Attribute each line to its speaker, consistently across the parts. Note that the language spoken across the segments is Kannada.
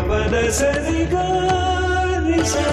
Speaker 1: పద సరిగా నిశా.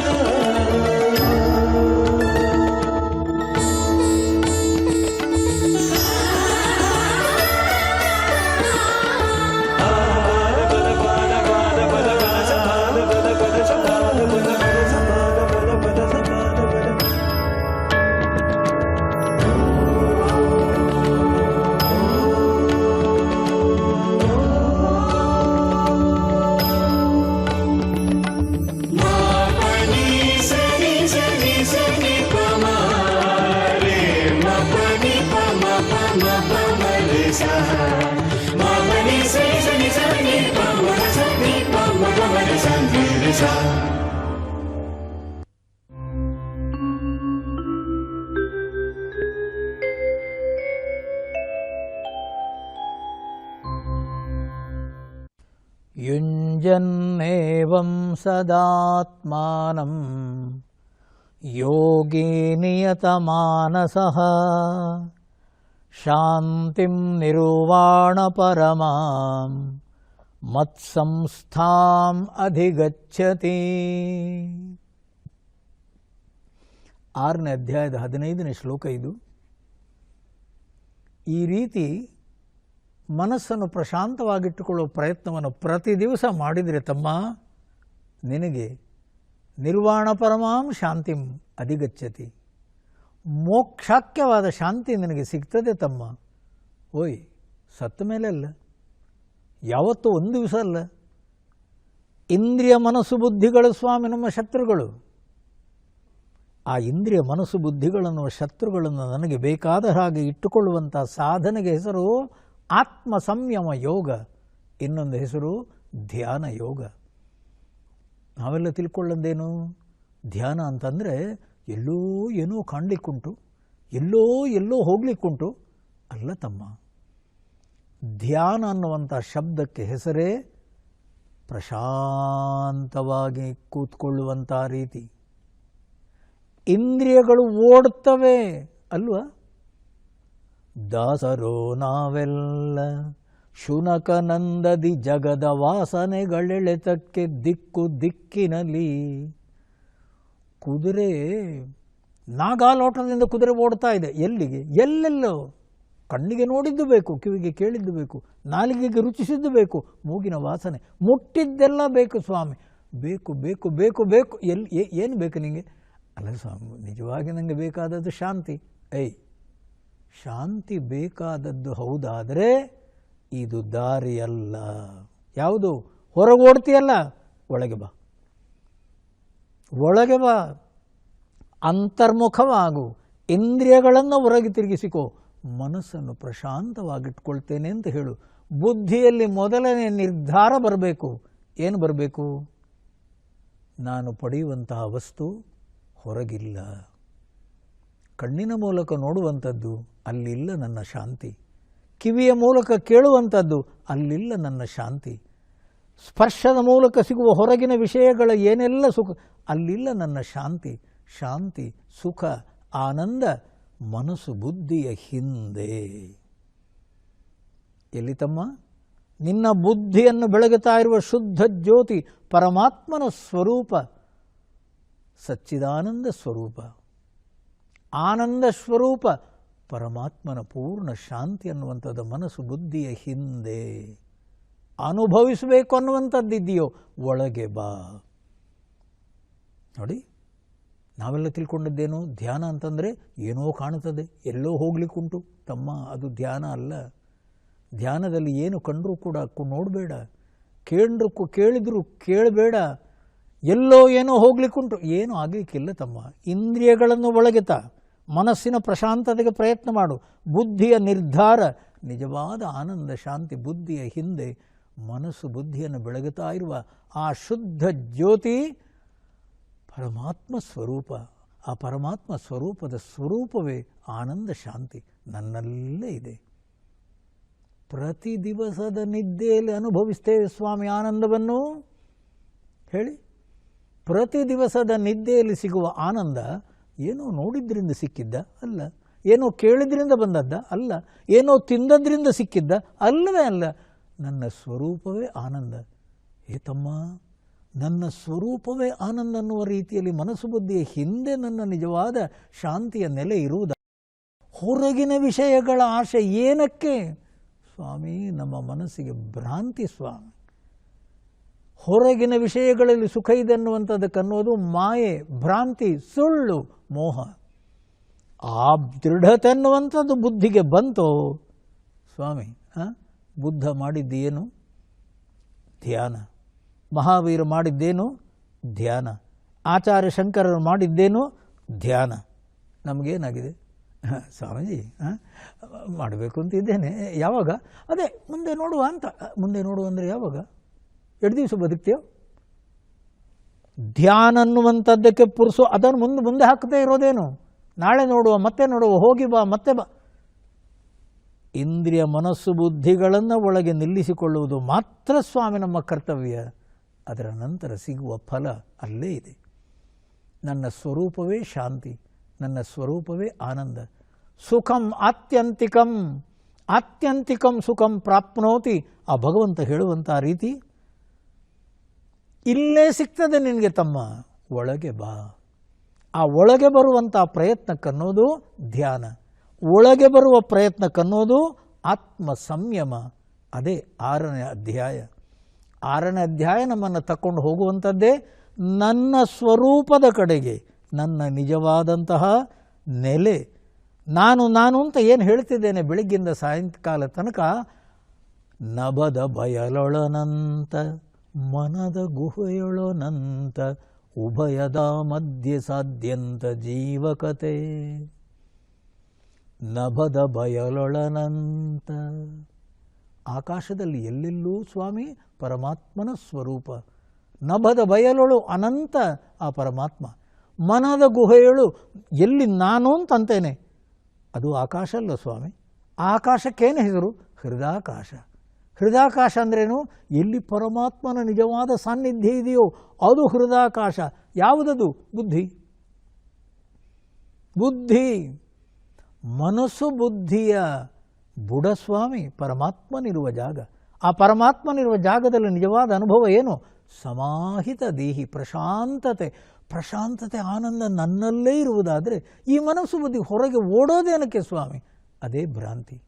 Speaker 2: युञ्जन्नेवं सदात्मानं योगी नियतमानसः शान्तिं निर्वाणपरमां ಮತ್ಸಂಸ್ಥಾಂ ಅಧಿಗಚ್ಚತಿ ಆರನೇ ಅಧ್ಯಾಯದ ಹದಿನೈದನೇ ಶ್ಲೋಕ ಇದು ಈ ರೀತಿ ಮನಸ್ಸನ್ನು ಪ್ರಶಾಂತವಾಗಿಟ್ಟುಕೊಳ್ಳುವ ಪ್ರಯತ್ನವನ್ನು ಪ್ರತಿ ದಿವಸ ಮಾಡಿದರೆ ತಮ್ಮ, ನಿನಗೆ ನಿರ್ವಾಣ ಪರಮಾಂ ಶಾಂತಿಂ ಅಧಿಗಚ್ಚತಿ. ಮೋಕ್ಷಾಕ್ಯವಾದ ಶಾಂತಿ ನಿನಗೆ ಸಿಗ್ತದೆ ತಮ್ಮ. ಓಯ್, ಸತ್ತ ಮೇಲೆ ಅಲ್ಲ. ಯಾವತ್ತೂ ಒಂದು ದಿವಸ ಅಲ್ಲ. ಇಂದ್ರಿಯ ಮನಸ್ಸು ಬುದ್ಧಿಗಳು ಸ್ವಾಮಿ, ನಮ್ಮ ಶತ್ರುಗಳು. ಆ ಇಂದ್ರಿಯ ಮನಸ್ಸು ಬುದ್ಧಿಗಳನ್ನು ಶತ್ರುಗಳನ್ನು ನನಗೆ ಬೇಕಾದ ಹಾಗೆ ಇಟ್ಟುಕೊಳ್ಳುವಂಥ ಸಾಧನೆಗೆ ಹೆಸರು ಆತ್ಮ ಸಂಯಮ ಯೋಗ, ಇನ್ನೊಂದು ಹೆಸರು ಧ್ಯಾನ ಯೋಗ. ನಾವೆಲ್ಲ ತಿಳ್ಕೊಳ್ಳೋದೇನು? ಧ್ಯಾನ ಅಂತಂದರೆ ಎಲ್ಲೋ ಏನೋ ಕಾಣಲಿಕ್ಕುಂಟು, ಎಲ್ಲೋ ಎಲ್ಲೋ ಹೋಗ್ಲಿಕ್ಕುಂಟು, ಅಲ್ಲ ತಮ್ಮ. ಧ್ಯಾನ ಅನ್ನುವಂಥ ಶಬ್ದಕ್ಕೆ ಹೆಸರೇ ಪ್ರಶಾಂತವಾಗಿ ಕೂತ್ಕೊಳ್ಳುವಂಥ ರೀತಿ. ಇಂದ್ರಿಯಗಳು ಓಡ್ತವೆ, ಅಲ್ವಾ? ದಾಸರೋ ನಾವೆಲ್ಲ ಶುನಕನಂದದಿ ಜಗದ ವಾಸನೆಗಳೆಳೆತಕ್ಕೆ ದಿಕ್ಕು ದಿಕ್ಕಿನಲ್ಲಿ ಕುದುರೆ ನಾಗಾಲೋಟದಿಂದ ಕುದುರೆ ಓಡ್ತಾ ಇದೆ. ಎಲ್ಲಿಗೆ? ಎಲ್ಲೆಲ್ಲೋ. ಕಣ್ಣಿಗೆ ನೋಡಿದ್ದು ಬೇಕು, ಕಿವಿಗೆ ಕೇಳಿದ್ದು ಬೇಕು, ನಾಲಿಗೆಗೆ ರುಚಿಸಿದ್ದು ಬೇಕು, ಮೂಗಿನ ವಾಸನೆ. ಮುಟ್ಟಿದ್ದೆಲ್ಲ ಬೇಕು ಸ್ವಾಮಿ. ಬೇಕು ಬೇಕು ಬೇಕು ಬೇಕು. ಎಲ್ಲಿ ಏನು ಬೇಕು ನಿಮಗೆ ಅಲ್ಲ ಸ್ವಾಮಿ, ನಿಜವಾಗಿ ನನಗೆ ಬೇಕಾದದ್ದು ಶಾಂತಿ. ಐ ಶಾಂತಿ ಬೇಕಾದದ್ದು ಹೌದಾದರೆ ಇದು ದಾರಿಯಲ್ಲ. ಯಾವುದು? ಹೊರಗೆ ಓಡ್ತೀಯಲ್ಲ? ಒಳಗೆ ಬಾ. ಒಳಗೆ ಬಾ. ಅಂತರ್ಮುಖವಾಗು. ಇಂದ್ರಿಯಗಳನ್ನು ಹೊರಗೆ ತಿರುಗಿಸಿಕೋ. ಮನಸ್ಸನ್ನು ಪ್ರಶಾಂತವಾಗಿಟ್ಕೊಳ್ತೇನೆ ಅಂತ ಹೇಳು. ಬುದ್ಧಿಯಲ್ಲಿ ಮೊದಲನೇ ನಿರ್ಧಾರ ಬರಬೇಕು. ಏನು ಬರಬೇಕು? ನಾನು ಪಡೆಯುವಂತಹ ವಸ್ತು ಹೊರಗಿಲ್ಲ. ಕಣ್ಣಿನ ಮೂಲಕ ನೋಡುವಂಥದ್ದು ಅಲ್ಲಿಲ್ಲ ನನ್ನ ಶಾಂತಿ. ಕಿವಿಯ ಮೂಲಕ ಕೇಳುವಂಥದ್ದು ಅಲ್ಲಿಲ್ಲ ನನ್ನ ಶಾಂತಿ. ಸ್ಪರ್ಶದ ಮೂಲಕ ಸಿಗುವ ಹೊರಗಿನ ವಿಷಯಗಳ ಏನೆಲ್ಲ ಸುಖ, ಅಲ್ಲಿಲ್ಲ ನನ್ನ ಶಾಂತಿ. ಶಾಂತಿ, ಸುಖ, ಆನಂದ, ಮನಸ್ಸು, ಬುದ್ಧಿಯ ಹಿಂದೆ. ಎಲ್ಲಿ ತಮ್ಮ ನಿನ್ನ ಬುದ್ಧಿಯನ್ನು ಬೆಳಗುತ್ತಾ ಇರುವ ಶುದ್ಧ ಜ್ಯೋತಿ ಪರಮಾತ್ಮನ ಸ್ವರೂಪ, ಸಚ್ಚಿದಾನಂದ ಸ್ವರೂಪ. ಆನಂದ ಸ್ವರೂಪ, ಪರಮಾತ್ಮನ ಪೂರ್ಣ ಶಾಂತಿ ಅನ್ನುವಂಥದ್ದು ಮನಸ್ಸು ಬುದ್ಧಿಯ ಹಿಂದೆ. ಅನುಭವಿಸಬೇಕು ಅನ್ನುವಂಥದ್ದಿದೆಯೋ, ಒಳಗೆ ಬಾ. ನೋಡಿ, ನಾವೆಲ್ಲ ತಿಳ್ಕೊಂಡದ್ದೇನು? ಧ್ಯಾನ ಅಂತಂದರೆ ಏನೋ ಕಾಣುತ್ತದೆ, ಎಲ್ಲೋ ಹೋಗ್ಲಿಕ್ಕುಂಟು ತಮ್ಮ, ಅದು ಧ್ಯಾನ ಅಲ್ಲ. ಧ್ಯಾನದಲ್ಲಿ ಏನು ಕಂಡರೂ ಕೂಡ ನೋಡಬೇಡ. ಕೇಳಿದ್ರು ಕೇಳಿದ್ರು ಕೇಳಬೇಡ. ಎಲ್ಲೋ ಏನೋ ಹೋಗ್ಲಿಕ್ಕುಂಟು ಏನೂ ಆಗಲಿಕ್ಕಿಲ್ಲ ತಮ್ಮ. ಇಂದ್ರಿಯಗಳನ್ನು ಒಳಗೆತ ಮನಸ್ಸಿನ ಪ್ರಶಾಂತತೆಗೆ ಪ್ರಯತ್ನ ಮಾಡು. ಬುದ್ಧಿಯ ನಿರ್ಧಾರ, ನಿಜವಾದ ಆನಂದ, ಶಾಂತಿ, ಬುದ್ಧಿಯ ಹಿಂದೆ ಮನಸ್ಸು ಬುದ್ಧಿಯನ್ನು ಬೆಳಗುತ್ತಾ ಇರುವ ಆ ಶುದ್ಧ ಜ್ಯೋತಿ ಪರಮಾತ್ಮ ಸ್ವರೂಪ. ಆ ಪರಮಾತ್ಮ ಸ್ವರೂಪದ ಸ್ವರೂಪವೇ ಆನಂದ, ಶಾಂತಿ ನನ್ನಲ್ಲೇ ಇದೆ. ಪ್ರತಿ ದಿವಸದ ನಿದ್ದೆಯಲ್ಲಿ ಅನುಭವಿಸ್ತೇವೆ ಸ್ವಾಮಿ ಆನಂದವನ್ನು. ಹೇಳಿ. ಪ್ರತಿ ದಿವಸದ ನಿದ್ದೆಯಲ್ಲಿ ಸಿಗುವ ಆನಂದ ಏನೋ ನೋಡಿದ್ರಿಂದ ಸಿಕ್ಕಿದ್ದ? ಅಲ್ಲ. ಏನೋ ಕೇಳಿದ್ರಿಂದ ಬಂದದ್ದ? ಅಲ್ಲ. ಏನೋ ತಿಂದದ್ರಿಂದ ಸಿಕ್ಕಿದ್ದ? ಅಲ್ಲವೇ ಅಲ್ಲ. ನನ್ನ ಸ್ವರೂಪವೇ ಆನಂದ. ಏ ತಮ್ಮ, ನನ್ನ ಸ್ವರೂಪವೇ ಆನಂದ ಅನ್ನುವ ರೀತಿಯಲ್ಲಿ ಮನಸ್ಸು ಬುದ್ಧಿಯ ಹಿಂದೆ ನನ್ನ ನಿಜವಾದ ಶಾಂತಿಯ ನೆಲೆ ಇರುವುದ? ಹೊರಗಿನ ವಿಷಯಗಳ ಆಶೆ ಏನಕ್ಕೆ? ಸ್ವಾಮಿ, ನಮ್ಮ ಮನಸ್ಸಿಗೆ ಭ್ರಾಂತಿ ಸ್ವಾಮಿ. ಹೊರಗಿನ ವಿಷಯಗಳಲ್ಲಿ ಸುಖ ಇದೆ ಅನ್ನುವಂಥದ್ದಕ್ಕನ್ನೋದು ಮಾಯೆ, ಭ್ರಾಂತಿ, ಸುಳ್ಳು, ಮೋಹ. ಆ ದೃಢತೆ ಅನ್ನುವಂಥದ್ದು ಬುದ್ಧಿಗೆ ಬಂತು, ಸ್ವಾಮಿ ಬುದ್ಧ ಮಾಡಿದ್ದೇನು? ಧ್ಯಾನ. ಮಹಾವೀರ ಮಾಡಿದ್ದೇನು? ಧ್ಯಾನ. ಆಚಾರ್ಯ ಶಂಕರರು ಮಾಡಿದ್ದೇನು? ಧ್ಯಾನ. ನಮಗೇನಾಗಿದೆ? ಸ್ವಾಮೀಜಿ ಮಾಡಬೇಕು ಅಂತಿದ್ದೇನೆ ಯಾವಾಗ? ಅದೇ, ಮುಂದೆ ನೋಡುವ ಅಂತ. ಮುಂದೆ ನೋಡುವ ಅಂದರೆ ಯಾವಾಗ? ಎರಡು ದಿವಸ ಬದುಕ್ತೀಯೋ? ಧ್ಯಾನ ಅನ್ನುವಂಥದ್ದಕ್ಕೆ ಪುರುಸು, ಅದನ್ನು ಮುಂದೆ ಮುಂದೆ ಹಾಕದೇ ಇರೋದೇನು? ನಾಳೆ ನೋಡುವ, ಮತ್ತೆ ನೋಡುವ, ಹೋಗಿ ಬಾ, ಮತ್ತೆ ಬಾ. ಇಂದ್ರಿಯ ಮನಸ್ಸು ಬುದ್ಧಿಗಳನ್ನು ಒಳಗೆ ನಿಲ್ಲಿಸಿಕೊಳ್ಳುವುದು ಮಾತ್ರ ಸ್ವಾಮಿ ನಮ್ಮ ಕರ್ತವ್ಯ. ಅದರ ನಂತರ ಸಿಗುವ ಫಲ ಅಲ್ಲೇ ಇದೆ. ನನ್ನ ಸ್ವರೂಪವೇ ಶಾಂತಿ, ನನ್ನ ಸ್ವರೂಪವೇ ಆನಂದ. ಸುಖಂ ಆತ್ಯಂತಿಕಂ ಆತ್ಯಂತಿಕಂ ಸುಖಂ ಪ್ರಾಪ್ನೋತಿ. ಆ ಭಗವಂತ ಹೇಳುವಂಥ ರೀತಿ ಇಲ್ಲೇ ಸಿಗ್ತದೆ ನಿನಗೆ ತಮ್ಮ. ಒಳಗೆ ಬಾ. ಆ ಒಳಗೆ ಬರುವಂಥ ಪ್ರಯತ್ನಕ್ಕನ್ನೋದು ಧ್ಯಾನ. ಒಳಗೆ ಬರುವ ಪ್ರಯತ್ನಕ್ಕನ್ನೋದು ಆತ್ಮ ಸಂಯಮ. ಅದೇ ಆರನೇ ಅಧ್ಯಾಯ. ಆರನೇ ಅಧ್ಯಾಯ ನಮ್ಮನ್ನು ತಕ್ಕೊಂಡು ಹೋಗುವಂಥದ್ದೇ ನನ್ನ ಸ್ವರೂಪದ ಕಡೆಗೆ, ನನ್ನ ನಿಜವಾದಂತಹ ನೆಲೆ. ನಾನು ನಾನು ಅಂತ ಏನು ಹೇಳ್ತಿದ್ದೇನೆ ಬೆಳಗ್ಗಿಂದ ಸಾಯಂಕಾಲ ತನಕ? ನಭದ ಬಯಲೊಳನಂತ. ಮನದ ಗುಹೆಯೊಳನಂತ ಉಭಯದ ಮಧ್ಯೆ ಸಾಧ್ಯಂತ ಜೀವಕತೆ. ನಭದ ಬಯಲೊಳನಂತ ಆಕಾಶದಲ್ಲಿ ಎಲ್ಲೆಲ್ಲೂ ಸ್ವಾಮಿ ಪರಮಾತ್ಮನ ಸ್ವರೂಪ. ನಭದ ಬಯಲೊಳು ಅನಂತ ಆ ಪರಮಾತ್ಮ. ಮನದ ಗುಹೆಯೊಳು ಎಲ್ಲಿ ನಾನು ಅಂತಂತೇನೆ. ಅದು ಆಕಾಶ ಅಲ್ಲ ಸ್ವಾಮಿ. ಆಕಾಶಕ್ಕೇನು ಹೆಸರು? ಹೃದಯಾಕಾಶ ಹೃದಯಾಕಾಶ ಅಂದ್ರೇನು? ಎಲ್ಲಿ ಪರಮಾತ್ಮನ ನಿಜವಾದ ಸಾನ್ನಿಧ್ಯ ಇದೆಯೋ ಅದು ಹೃದಯಾಕಾಶ ಯಾವುದದು? ಬುದ್ಧಿ. ಬುದ್ಧಿ. ಮನಸ್ಸು ಬುದ್ಧಿಯ ಬುಡಸ್ವಾಮಿ, ಪರಮಾತ್ಮನಿರುವ ಜಾಗ. ಆ ಪರಮಾತ್ಮನಿರುವ ಜಾಗದಲ್ಲಿ ನಿಜವಾದ ಅನುಭವ ಏನು? ಸಮಾಹಿತ ದೇಹಿ, ಪ್ರಶಾಂತತೆ. ಪ್ರಶಾಂತತೆ, ಆನಂದ ನನ್ನಲ್ಲೇ ಇರುವುದಾದರೆ ಈ ಮನಸ್ಸು ಬುದ್ಧಿ ಹೊರಗೆ ಓಡೋದೇನಕ್ಕೆ ಸ್ವಾಮಿ? ಅದೇ ಭ್ರಾಂತಿ.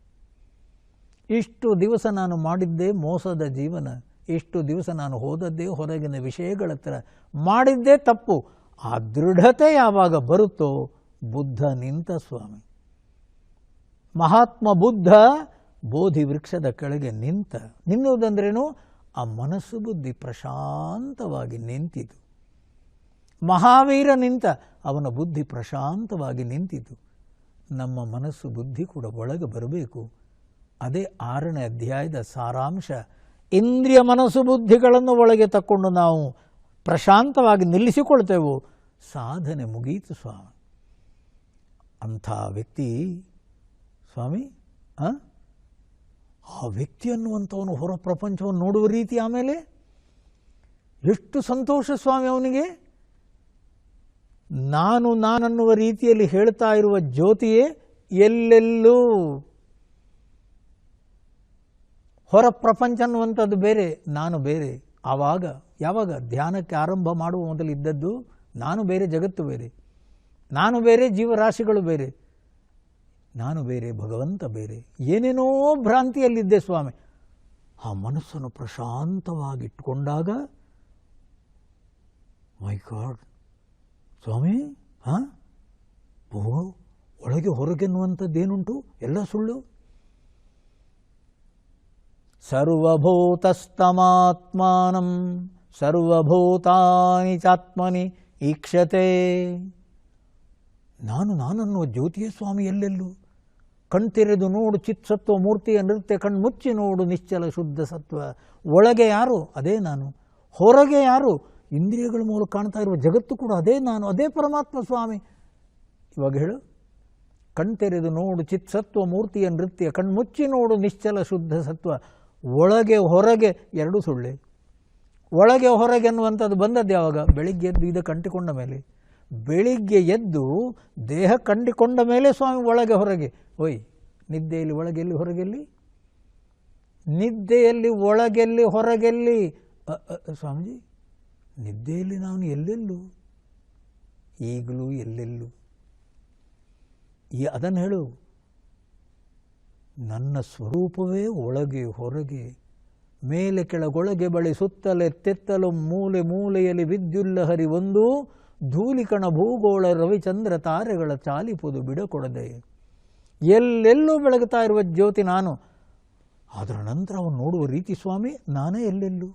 Speaker 2: ಇಷ್ಟು ದಿವಸ ನಾನು ಮಾಡಿದ್ದೇ ಮೋಸದ ಜೀವನ, ಇಷ್ಟು ದಿವಸ ನಾನು ಹೋದದ್ದೇ ಹೊರಗಿನ ವಿಷಯಗಳ ಹತ್ರ. ಮಾಡಿದ್ದೇ ತಪ್ಪು. ಆ ದೃಢತೆ ಯಾವಾಗ ಬರುತ್ತೋ ಬುದ್ಧ ನಿಂತ ಸ್ವಾಮಿ. ಮಹಾತ್ಮ ಬುದ್ಧ ಬೋಧಿ ವೃಕ್ಷದ ಕೆಳಗೆ ನಿಂತ, ನಿನ್ನುವುದಂದ್ರೇನು? ಆ ಮನಸ್ಸು ಬುದ್ಧಿ ಪ್ರಶಾಂತವಾಗಿ ನಿಂತಿತು. ಮಹಾವೀರ ನಿಂತ ಅವನ ಬುದ್ಧಿ ಪ್ರಶಾಂತವಾಗಿ ನಿಂತಿತು. ನಮ್ಮ ಮನಸ್ಸು ಬುದ್ಧಿ ಕೂಡ ಒಳಗೆ ಬರಬೇಕು. ಅದೇ ಆರನೇ ಅಧ್ಯಾಯದ ಸಾರಾಂಶ. ಇಂದ್ರಿಯ ಮನಸ್ಸು ಬುದ್ಧಿಗಳನ್ನು ಒಳಗೆ ತಕ್ಕೊಂಡು ನಾವು ಪ್ರಶಾಂತವಾಗಿ ನಿಲ್ಲಿಸಿಕೊಳ್ತೇವೆ. ಸಾಧನೆ ಮುಗೀತು ಸ್ವಾಮಿ. ಅಂಥ ವ್ಯಕ್ತಿ, ಸ್ವಾಮಿ, ಆ? ವ್ಯಕ್ತಿ ಅನ್ನುವಂಥವನು ಹೊರ ಪ್ರಪಂಚವನ್ನು ನೋಡುವ ರೀತಿ ಆಮೇಲೆ ಎಷ್ಟು ಸಂತೋಷ ಸ್ವಾಮಿ ಅವನಿಗೆ. ನಾನು ನಾನನ್ನುವ ರೀತಿಯಲ್ಲಿ ಹೇಳ್ತಾ ಇರುವ ಜ್ಯೋತಿಯೇ ಎಲ್ಲೆಲ್ಲೂ ಹೊರ ಪ್ರಪಂಚ ಅನ್ನುವಂಥದ್ದು ಬೇರೆ, ನಾನು ಬೇರೆ. ಆವಾಗ, ಯಾವಾಗ ಧ್ಯಾನಕ್ಕೆ ಆರಂಭ ಮಾಡುವ ಮೊದಲು ಇದ್ದದ್ದು ನಾನು ಬೇರೆ, ಜಗತ್ತು ಬೇರೆ. ನಾನು ಬೇರೆ, ಜೀವರಾಶಿಗಳು ಬೇರೆ. ನಾನು ಬೇರೆ, ಭಗವಂತ ಬೇರೆ. ಏನೇನೋ ಭ್ರಾಂತಿಯಲ್ಲಿದ್ದೆ ಸ್ವಾಮಿ. ಆ ಮನಸ್ಸನ್ನು ಪ್ರಶಾಂತವಾಗಿಟ್ಟುಕೊಂಡಾಗ ಮೈ ಗಾಡ್ ಸ್ವಾಮಿ, ಹಾಂ? ಒಳಗೆ ಹೊರಗೆನ್ನುವಂಥದ್ದೇನುಂಟು? ಎಲ್ಲ ಸುಳ್ಳು? ಸರ್ವಭೂತಸ್ತಮಾತ್ಮಾನಂ ಸರ್ವಭೂತಾನಿ ಚಾತ್ಮನಿ ಈಕ್ಷತೆ. ನಾನು ನಾನನ್ನುವ ಜ್ಯೋತಿಯ ಸ್ವಾಮಿ ಎಲ್ಲೆಲ್ಲೂ? ಕಣ್ತೆರೆದು ನೋಡು ಚಿತ್ಸತ್ವ ಮೂರ್ತಿಯ ನೃತ್ಯ ಕಣ್ಮುಚ್ಚಿ ನೋಡು ನಿಶ್ಚಲ ಶುದ್ಧ ಸತ್ವ. ಒಳಗೆ ಯಾರು? ಅದೇ ನಾನು. ಹೊರಗೆ ಯಾರು? ಇಂದ್ರಿಯಗಳ ಮೂಲಕ ಕಾಣ್ತಾ ಇರುವ ಜಗತ್ತು ಕೂಡ ಅದೇ ನಾನು, ಅದೇ ಪರಮಾತ್ಮ ಸ್ವಾಮಿ. ಇವಾಗ ಹೇಳು. ಕಣ್ತೆರೆದು ನೋಡು ಚಿತ್ಸತ್ವ ಮೂರ್ತಿಯ ನೃತ್ಯ ಕಣ್ಮುಚ್ಚಿ ನೋಡು ನಿಶ್ಚಲ ಶುದ್ಧ ಸತ್ವ. ಒಳಗೆ, ಹೊರಗೆ ಎರಡೂ ಸುಳ್ಳೆ. ಒಳಗೆ, ಹೊರಗೆ ಅನ್ನುವಂಥದ್ದು ಬಂದದ್ದು ಯಾವಾಗ? ಬೆಳಿಗ್ಗೆ ಎದ್ದು ಇದು ಕಂಟಿಕೊಂಡ ಮೇಲೆ. ಬೆಳಿಗ್ಗೆ ಎದ್ದು ದೇಹ ಕಂಡಿಕೊಂಡ ಮೇಲೆ ಸ್ವಾಮಿ ಒಳಗೆ, ಹೊರಗೆ. ಓಯ್, ನಿದ್ದೆಯಲ್ಲಿ ಒಳಗೆಲ್ಲಿ, ಹೊರಗೆಲ್ಲಿ? ನಿದ್ದೆಯಲ್ಲಿ ಒಳಗೆಲ್ಲಿ, ಹೊರಗೆಲ್ಲಿ? ಸ್ವಾಮೀಜಿ, ನಿದ್ದೆಯಲ್ಲಿ ನಾನು ಎಲ್ಲೆಲ್ಲೂ? ಈಗಲೂ ಎಲ್ಲೆಲ್ಲೂ? ಈ ಅದನ್ನು ಹೇಳು. ನನ್ನ ಸ್ವರೂಪವೇ ಒಳಗೆ ಹೊರಗೆ, ಮೇಲೆ ಕೆಳಗೊಳಗೆ ಬಳಿ ಸುತ್ತಲೆ ತೆತ್ತಲು ಮೂಲೆ ಮೂಲೆಯಲ್ಲಿ ವಿದ್ಯುಲ್ಲಹರಿ ಒಂದು ಧೂಲಿಕಣ ಭೂಗೋಳ ರವಿಚಂದ್ರ ತಾರೆಗಳ ಚಾಲಿಪುದು ಬಿಡಕೊಡದೆ. ಎಲ್ಲೆಲ್ಲೂ ಬೆಳಗುತ್ತಾ ಇರುವ ಜ್ಯೋತಿ ನಾನು. ಅದರ ನಂತರ ಅವನು ನೋಡುವ ರೀತಿ ಸ್ವಾಮಿ, ನಾನೇ ಎಲ್ಲೆಲ್ಲೂ.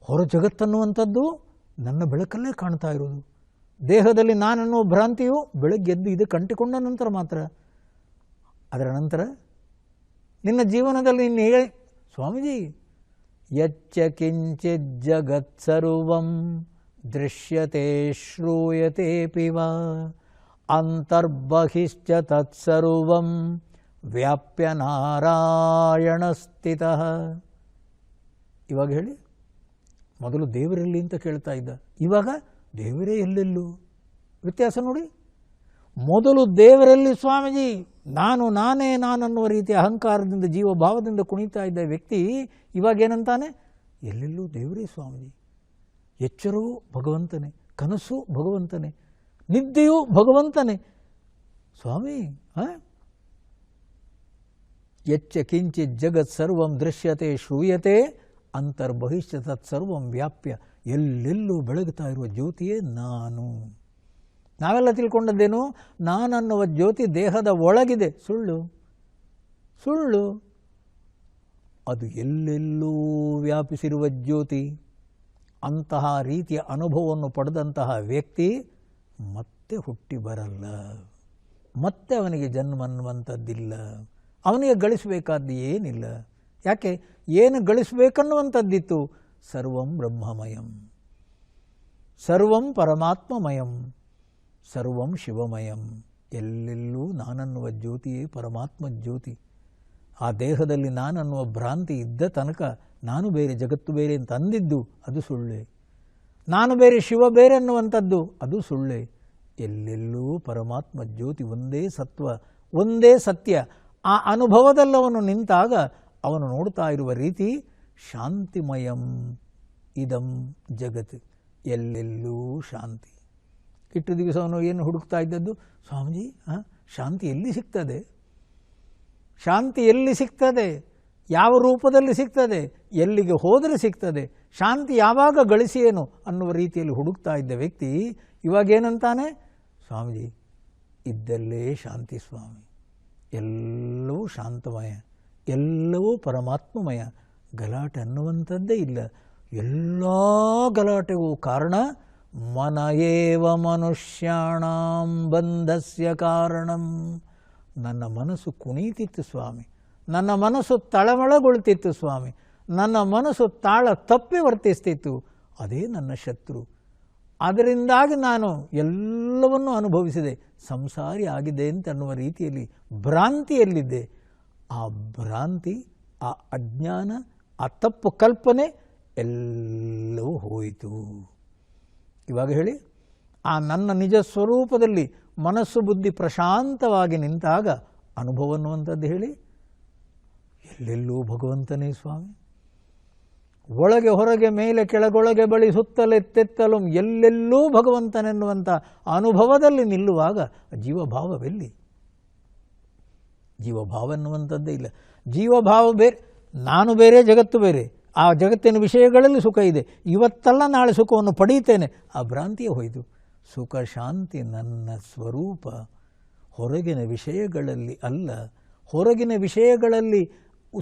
Speaker 2: ಹೊರ ಜಗತ್ತನ್ನುವಂಥದ್ದು ನನ್ನ ಬೆಳಕಲ್ಲೇ ಕಾಣ್ತಾ ಇರೋದು ದೇಹದಲ್ಲಿ ನಾನನ್ನುವ ಭ್ರಾಂತಿಯು ಬೆಳಗ್ಗೆದ್ದು ಇದು ಕಂಟಿಕೊಂಡ ನಂತರ ಮಾತ್ರ. ಅದರ ನಂತರ ನಿನ್ನ ಜೀವನದಲ್ಲಿ ನಿನ್ನ ಹೇಳಿ, ಸ್ವಾಮೀಜಿ ಯಚ್ಚ ಕಿಂಚಿತ್ ಜಗತ್ಸರ್ವಂ ದೃಶ್ಯತೆ ಶ್ರೂಯತೆ ಪಿವ, ಅಂತರ್ಬಹಿಶ್ಚ ತತ್ಸರ್ವಂ ವ್ಯಾಪ್ಯ ನಾರಾಯಣ ಸ್ಥಿತ. ಇವಾಗ ಹೇಳಿ, ಮೊದಲು ದೇವರೆಲ್ಲಿ ಅಂತ ಕೇಳ್ತಾ ಇದ್ದ. ಇವಾಗ ದೇವರೇ ಎಲ್ಲೆಲ್ಲೂ? ವ್ಯತ್ಯಾಸ ನೋಡಿ. ಮೊದಲು ದೇವರಲ್ಲಿ ಸ್ವಾಮೀಜಿ, ನಾನು, ನಾನೇ ನಾನನ್ನುವ ರೀತಿಯ ಅಹಂಕಾರದಿಂದ, ಜೀವಭಾವದಿಂದ ಕುಣಿತಾ ಇದ್ದ ವ್ಯಕ್ತಿ ಇವಾಗೇನಂತಾನೆ ಎಲ್ಲೆಲ್ಲೂ ದೇವರೇ ಸ್ವಾಮೀಜಿ. ಎಚ್ಚರವೂ ಭಗವಂತನೇ, ಕನಸು ಭಗವಂತನೇ, ನಿದ್ದೆಯೂ ಭಗವಂತನೇ. ಸ್ವಾಮಿ ಹಾಂ ಎಚ್ಚ ಕಿಂಚಿತ್ ಜಗತ್ ಸರ್ವಂ ದೃಶ್ಯತೆ ಶ್ರೂಯತೆ ಅಂತರ್ಬಹಿಷ್ಯ ತತ್ಸರ್ವಂ ವ್ಯಾಪ್ಯ. ಎಲ್ಲೆಲ್ಲೂ ಬೆಳಗುತ್ತಾ ಇರುವ ಜ್ಯೋತಿಯೇ ನಾನು. ನಾವೆಲ್ಲ ತಿಳ್ಕೊಂಡದ್ದೇನು? ನಾನನ್ನುವ ಜ್ಯೋತಿ ದೇಹದ ಒಳಗಿದೆ. ಸುಳ್ಳು. ಸುಳ್ಳು. ಅದು ಎಲ್ಲೆಲ್ಲೂ ವ್ಯಾಪಿಸಿರುವ ಜ್ಯೋತಿ. ಅಂತಹ ರೀತಿಯ ಅನುಭವವನ್ನು ಪಡೆದಂತಹ ವ್ಯಕ್ತಿ ಮತ್ತೆ ಹುಟ್ಟಿ ಬರಲ್ಲ. ಮತ್ತೆ ಅವನಿಗೆ ಜನ್ಮ ಅನ್ನುವಂಥದ್ದಿಲ್ಲ. ಅವನಿಗೆ ಗಳಿಸಬೇಕಾದ್ದು ಏನಿಲ್ಲ. ಯಾಕೆ? ಏನು ಗಳಿಸಬೇಕನ್ನುವಂಥದ್ದಿತ್ತು? ಸರ್ವಂ ಬ್ರಹ್ಮಮಯಂ. ಸರ್ವಂ ಪರಮಾತ್ಮಮಯಂ. ಸರ್ವಂ ಶಿವಮಯಂ. ಎಲ್ಲೆಲ್ಲೂ ನಾನನ್ನುವ ಜ್ಯೋತಿಯೇ ಪರಮಾತ್ಮ ಜ್ಯೋತಿ. ಆ ದೇಹದಲ್ಲಿ ನಾನನ್ನುವ ಭ್ರಾಂತಿ ಇದ್ದ ತನಕ ನಾನು ಬೇರೆ, ಜಗತ್ತು ಬೇರೆ ಅಂತ ಅಂದಿದ್ದು ಅದು ಸುಳ್ಳೆ. ನಾನು ಬೇರೆ, ಶಿವ ಬೇರೆ ಅನ್ನುವಂಥದ್ದು ಅದು ಸುಳ್ಳೆ. ಎಲ್ಲೆಲ್ಲೂ ಪರಮಾತ್ಮ ಜ್ಯೋತಿ, ಒಂದೇ ಸತ್ವ, ಒಂದೇ ಸತ್ಯ. ಆ ಅನುಭವದಲ್ಲವನು ನಿಂತಾಗ ಅವನು ನೋಡ್ತಾ ಇರುವ ರೀತಿ ಶಾಂತಿಮಯಂ. ಇದಂ ಜಗತ್. ಎಲ್ಲೆಲ್ಲೂ ಶಾಂತಿ. ಇಟ್ಟು ದಿವಸ ಏನು ಹುಡುಕ್ತಾ ಇದ್ದದ್ದು? ಸ್ವಾಮೀಜಿ ಹಾಂ ಶಾಂತಿ ಎಲ್ಲಿ ಸಿಗ್ತದೆ? ಶಾಂತಿ ಎಲ್ಲಿ ಸಿಗ್ತದೆ? ಯಾವ ರೂಪದಲ್ಲಿ ಸಿಗ್ತದೆ? ಎಲ್ಲಿಗೆ ಹೋದರೆ ಸಿಗ್ತದೆ? ಶಾಂತಿ ಯಾವಾಗ ಗಳಿಸಿಯೇನು ಅನ್ನುವ ರೀತಿಯಲ್ಲಿ ಹುಡುಕ್ತಾ ಇದ್ದ ವ್ಯಕ್ತಿ ಇವಾಗೇನಂತಾನೆ ಸ್ವಾಮೀಜಿ, ಇದ್ದಲ್ಲೇ ಶಾಂತಿ ಸ್ವಾಮಿ. ಎಲ್ಲವೂ ಶಾಂತಮಯ, ಎಲ್ಲವೂ ಪರಮಾತ್ಮಮಯ. ಗಲಾಟೆ ಅನ್ನುವಂಥದ್ದೇ ಇಲ್ಲ. ಎಲ್ಲ ಗಲಾಟೆಗೂ ಕಾರಣ ಮನ ಏವ ಬಂಧಸ್ಯ ಕಾರಣಂ ನನ್ನ ಮನಸ್ಸು ಕುಣೀತಿತ್ತು ಸ್ವಾಮಿ. ನನ್ನ ಮನಸ್ಸು ತಳಮಳಗೊಳ್ತಿತ್ತು ಸ್ವಾಮಿ. ನನ್ನ ಮನಸ್ಸು ತಾಳ ತಪ್ಪಿ ವರ್ತಿಸ್ತಿತ್ತು. ಅದೇ ನನ್ನ ಶತ್ರು. ಅದರಿಂದಾಗಿ ನಾನು ಎಲ್ಲವನ್ನೂ ಅನುಭವಿಸಿದೆ. ಸಂಸಾರಿ ಆಗಿದೆ ಅಂತ ಅನ್ನುವ ರೀತಿಯಲ್ಲಿ ಭ್ರಾಂತಿಯಲ್ಲಿದ್ದೆ. ಆ ಭ್ರಾಂತಿ, ಆ ಅಜ್ಞಾನ, ಆ ತಪ್ಪು ಕಲ್ಪನೆ ಎಲ್ಲವೂ ಹೋಯಿತು. ಇವಾಗ ಹೇಳಿ, ಆ ನನ್ನ ನಿಜ ಸ್ವರೂಪದಲ್ಲಿ ಮನಸ್ಸು ಬುದ್ಧಿ ಪ್ರಶಾಂತವಾಗಿ ನಿಂತಾಗ ಅನುಭವ ಅನ್ನುವಂಥದ್ದು ಹೇಳಿ. ಎಲ್ಲೆಲ್ಲೂ ಭಗವಂತನೇ ಸ್ವಾಮಿ. ಒಳಗೆ ಹೊರಗೆ ಮೇಲೆ ಕೆಳಗೊಳಗೆ ಬಳಿ ಸುತ್ತಲೆ ತೆತ್ತಲು ಎಲ್ಲೆಲ್ಲೂ ಭಗವಂತನೆನ್ನುವಂಥ ಅನುಭವದಲ್ಲಿ ನಿಲ್ಲುವಾಗ ಜೀವಭಾವವೆಲ್ಲಿ? ಜೀವಭಾವ ಎನ್ನುವಂಥದ್ದೇ ಇಲ್ಲ. ಜೀವಭಾವ ಬೇರೆ, ನಾನು ಬೇರೆ, ಜಗತ್ತು ಬೇರೆ. ಆ ಜಗತ್ತಿನ ವಿಷಯಗಳಲ್ಲಿ ಸುಖ ಇದೆ. ಇವತ್ತಲ್ಲ ನಾಳೆ ಸುಖವನ್ನು ಪಡೆಯುತ್ತೇನೆ. ಆ ಭ್ರಾಂತಿಯೇ ಹೋಯಿತು. ಸುಖ ಶಾಂತಿ ನನ್ನ ಸ್ವರೂಪ. ಹೊರಗಿನ ವಿಷಯಗಳಲ್ಲಿ ಅಲ್ಲ. ಹೊರಗಿನ ವಿಷಯಗಳಲ್ಲಿ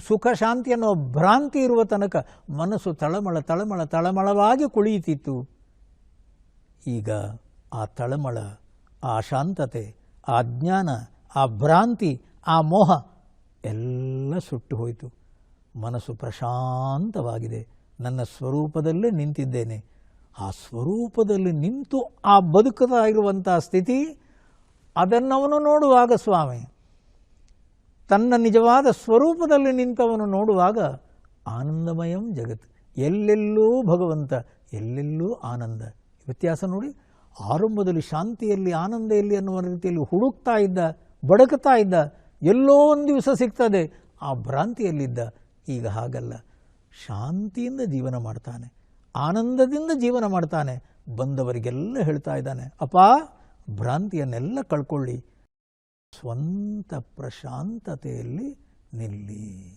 Speaker 2: ಸುಖ ಶಾಂತಿ ಅನ್ನೋ ಭ್ರಾಂತಿ ಇರುವ ತನಕ ಮನಸ್ಸು ತಳಮಳ ತಳಮಳ, ತಳಮಳವಾಗಿ ಕುಳಿಯುತ್ತಿತ್ತು ಈಗ ಆ ತಳಮಳ, ಆ ಶಾಂತತೆ, ಆ ಜ್ಞಾನ, ಆ ಭ್ರಾಂತಿ, ಆ ಮೋಹ ಎಲ್ಲ ಸುಟ್ಟು ಹೋಯಿತು. ಮನಸ್ಸು ಪ್ರಶಾಂತವಾಗಿದೆ. ನನ್ನ ಸ್ವರೂಪದಲ್ಲೇ ನಿಂತಿದ್ದೇನೆ. ಆ ಸ್ವರೂಪದಲ್ಲಿ ನಿಂತು ಆ ಬದುಕುತ್ತಾ ಇರುವಂಥ ಸ್ಥಿತಿ ಅದನ್ನವನು ನೋಡುವಾಗ ಸ್ವಾಮಿ, ತನ್ನ ನಿಜವಾದ ಸ್ವರೂಪದಲ್ಲಿ ನಿಂತವನು ನೋಡುವಾಗ ಆನಂದಮಯಂ ಜಗತ್, ಎಲ್ಲೆಲ್ಲೂ ಭಗವಂತ, ಎಲ್ಲೆಲ್ಲೂ ಆನಂದ. ವ್ಯತ್ಯಾಸ ನೋಡಿ, ಆರಂಭದಲ್ಲಿ ಶಾಂತಿಯಲ್ಲಿ ಆನಂದ ಅನ್ನುವ ರೀತಿಯಲ್ಲಿ ಹುಡುಕ್ತಾ ಇದ್ದ, ಬಡಕತಾ ಇದ್ದ, ಎಲ್ಲೋ ಒಂದು ದಿವಸ ಸಿಗ್ತದೆ, ಆ ಭ್ರಾಂತಿಯಲ್ಲಿದ್ದ ಈಗ ಹಾಗಲ್ಲ. ಶಾಂತಿಯಿಂದ ಜೀವನ ಮಾಡ್ತಾನೆ. ಆನಂದದಿಂದ ಜೀವನ ಮಾಡ್ತಾನೆ. ಬಂದವರಿಗೆಲ್ಲ ಹೇಳ್ತಾ ಇದ್ದಾನೆ, ಅಪ್ಪ, ಭ್ರಾಂತಿಯನ್ನೆಲ್ಲ ಕಳ್ಕೊಳ್ಳಿ. ಸ್ವಂತ ಪ್ರಶಾಂತತೆಯಲ್ಲಿ ನಿಲ್ಲಿ.